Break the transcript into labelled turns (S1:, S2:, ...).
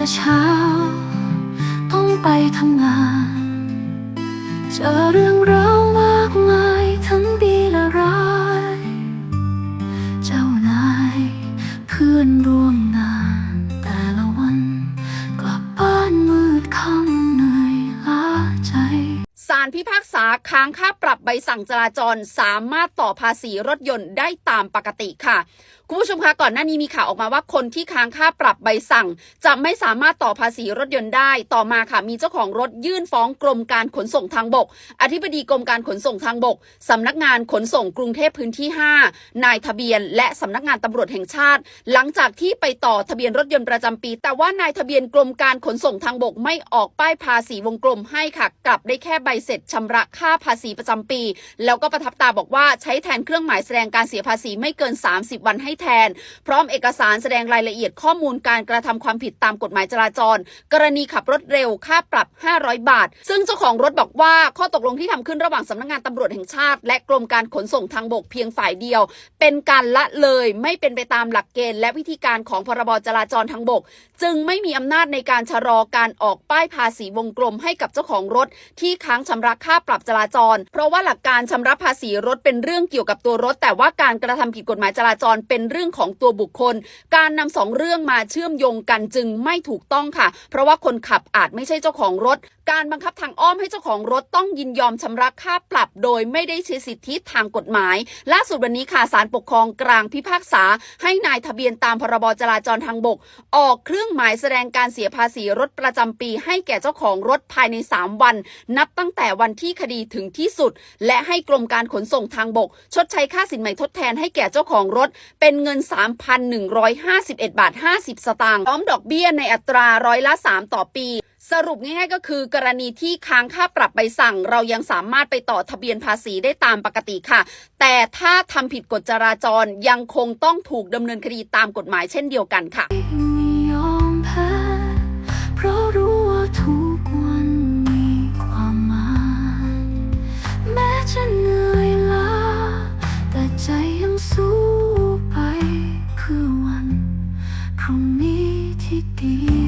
S1: แต่เช้า ต้องไปทำงาน เจอเรื่องราวมากมายทั้งดีและร้าย เจ้านายเพื่อนร่วมงาน แต่ละวันกลับบ้านมืดค่ำเหนื่อยล้าใจ
S2: ศาลพิพากษาค้างค่าปรับใบสั่งจราจรสามารถต่อภาษีรถยนต์ได้ตามปกติค่ะ คุณผู้ชมคะก่อนหน้านี้มีข่าวออกมาว่าคนที่ค้างค่าปรับใบสั่ง จะไม่สามารถต่อภาษีรถยนต์ได้ ต่อมาค่ะ มีเจ้าของรถยื่นฟ้องกรมการขนส่งทางบก อธิบดีกรมการขนส่งทางบกสำนักงานขนส่งกรุงเทพพื้นที่ 5 นายทะเบียน และสำนักงานตำรวจแห่งชาติ หลังจากที่ไปต่อทะเบียนรถยนต์ประจำปี แต่ว่านายทะเบียนกรมการขนส่งทางบกไม่ออกป้ายภาษีวงกลมให้ค่ะ กลับได้แค่ใบเสร็จชำระค่าภาษีประจำปี แล้วก็ประทับตาบอกว่าใช้แทนเครื่องหมายแสดงการเสียภาษีไม่เกิน 30 วันให้แทน พร้อมเอกสารแสดงรายละเอียดข้อมูลการกระทำความผิดตามกฎหมายจราจร กรณีขับรถเร็วค่าปรับ 500 บาท ซึ่งเจ้าของรถบอกว่าข้อตกลงที่ทำขึ้นระหว่างสำนักงานตำรวจแห่งชาติ และกรมการขนส่งทางบกเพียงฝ่ายเดียว เป็นการละเลยไม่เป็นไปตามหลักเกณฑ์และวิธีการของพรบจราจรทางบก จึงไม่มีอำนาจในการชะลอการออกป้ายภาษีวงกลมให้กับเจ้าของรถ ที่ค้างชำระค่าปรับจราจร เพราะว่าหลักการชำระภาษีรถเป็นเรื่องเกี่ยวกับตัวรถ แต่ว่าการกระทำผิดกฎหมายจราจรเป็นเรื่องของตัวบุคคล การนำสองเรื่องมาเชื่อมโยงกันจึงไม่ถูกต้องค่ะ เพราะว่าคนขับอาจไม่ใช่เจ้าของรถ การบังคับทางอ้อมให้เจ้าของรถต้องยินยอมชำระค่าปรับ โดยไม่ได้ใช้สิทธิทางกฎหมาย ล่าสุดวันนี้ค่ะศาลปกครองกลางพิพากษา ให้นายทะเบียนตามพรบจราจรทางบก ออกเครื่องหมายแสดงการเสียภาษีรถประจำปี ให้แก่เจ้าของรถภายใน 3 วัน นับตั้งแต่วันที่คดีถึงที่สุด และให้กรมการขนส่งทางบก ชดใช้ค่าสินใหม่ทดแทนให้แก่เจ้าของรถ เป็นเงิน 3,151 บาท 50 สตางค์พร้อมดอกเบี้ยในอัตราร้อยละ 3 ต่อปี สรุปง่ายๆก็คือกรณีที่ค้างค่าปรับใบสั่ง เรายังสามารถไปต่อทะเบียนภาษีได้ตามปกติค่ะ แต่ถ้าทำผิดกฎจราจรยังคงต้องถูกดำเนินคดีตามกฎหมายเช่นเดียวกันค่ะที่ดี